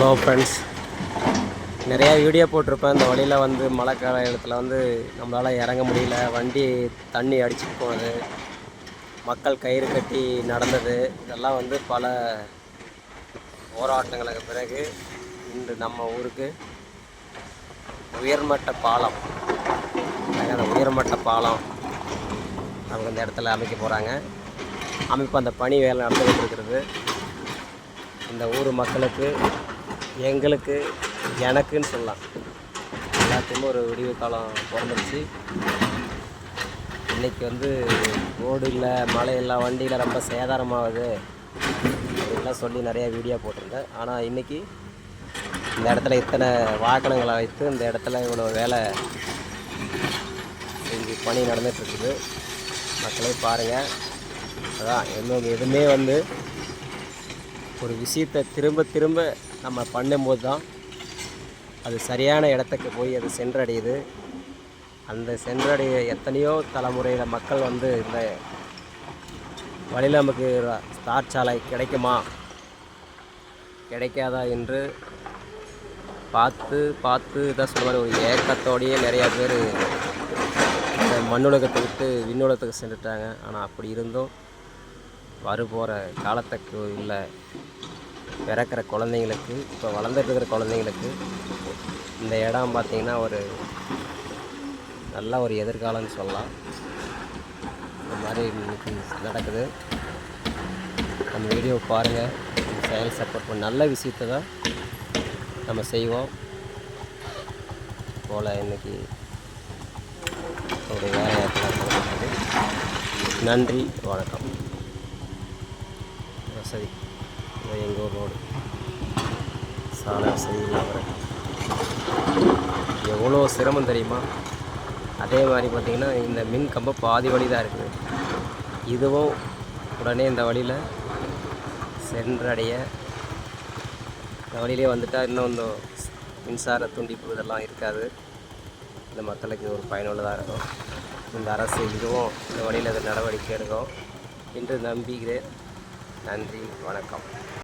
Hello friends நிறையா video போட்டிருப்பேன். இந்த வழியில் வந்து மழை கால இடத்துல வந்து நம்மளால் இறங்க முடியல. வண்டி தண்ணி அடிச்சுட்டு போனது. மக்கள் கயிறு கட்டி நடந்தது. இதெல்லாம் வந்து பல போராட்டங்களுக்கு பிறகு இன்று நம்ம ஊருக்கு உயர்மட்ட பாலம். அந்த உயர்மட்ட பாலம் அவங்க இந்த இடத்துல அமைக்க போகிறாங்க அமைப்பு அந்த பணி வேலை நடந்துகிட்டு இருக்கிறது. இந்த ஊர் மக்களுக்கு எங்களுக்கு எனக்குன்னு சொல்லலாம். எல்லாத்துக்குமே ஒரு விடிவு காலம் பிறந்துருச்சு. இன்றைக்கி வந்து ரோடு இல்லை மழை இல்லை வண்டியில் ரொம்ப சேதாரமாகுது. அப்படின்லாம் சொல்லி நிறைய வீடியோ போட்டிருந்தேன். ஆனால் இன்றைக்கி இந்த இடத்துல இத்தனை வாகனங்களை வைத்து இந்த இடத்துல இவ்வளோ வேலை செஞ்சு பணி நடந்துகிட்ருக்குது. மக்களே பாருங்கள் அதான் இன்னும் எதுவுமே வந்து ஒரு விஷயத்தை திரும்ப திரும்ப நம்ம பண்ணும்போது தான் அது சரியான இடத்துக்கு போய் அது சென்றடையுது. அந்த சென்றடைய எத்தனையோ தலைமுறையில் மக்கள் வந்து இந்த வழியில் நமக்கு ர- ஸ்டார் சாலை கிடைக்குமா? கிடைக்காதா என்று பார்த்து பார்த்து இதான் சொல்லுவார் ஒரு ஏக்கத்தோடையே நிறையா பேர் இந்த மண்ணுலகத்தை விட்டு விண்ணுலகத்துக்கு சென்றுட்டாங்க. ஆனால் அப்படி இருந்தும் வரப்போகிற காலத்துக்கு உள்ள பிறக்கிற குழந்தைங்களுக்கு இப்போ வளர்ந்துட்டு இருக்கிற குழந்தைங்களுக்கு இந்த இடம் பார்த்திங்கன்னா ஒரு நல்ல ஒரு எதிர்காலம்னு சொல்லலாம். இந்த மாதிரி இன்னைக்கு நடக்குது. நம்ம வீடியோ பாருங்கள் செயல் சப்போர்ட் பண்ண நல்ல விஷயத்தை தான் நம்ம செய்வோம். போல் இன்னைக்கு ஒரு வேலை நன்றி. வணக்கம். வசதி. இது எங்கள் ஊர் ரோடு சாலை வசதி எவ்வளோ சிரமம் தெரியுமா? அதே மாதிரி பார்த்திங்கன்னா இந்த மின் கம்பம் பாதி வழி தான் இருக்குது. இதுவும் உடனே இந்த வழியில் சென்றடைய இந்த வழியிலே வந்துட்டால் இன்னும் இந்த மின்சார துண்டிப்பு இதெல்லாம் இருக்காது. இந்த மக்களுக்கு இது ஒரு பயனுள்ளதாக இருக்கும். இந்த அரசு இதுவும் இந்த வழியில் அது நடவடிக்கை எடுக்கும். என்று நம்புகிறேன். நன்றி வணக்கம்.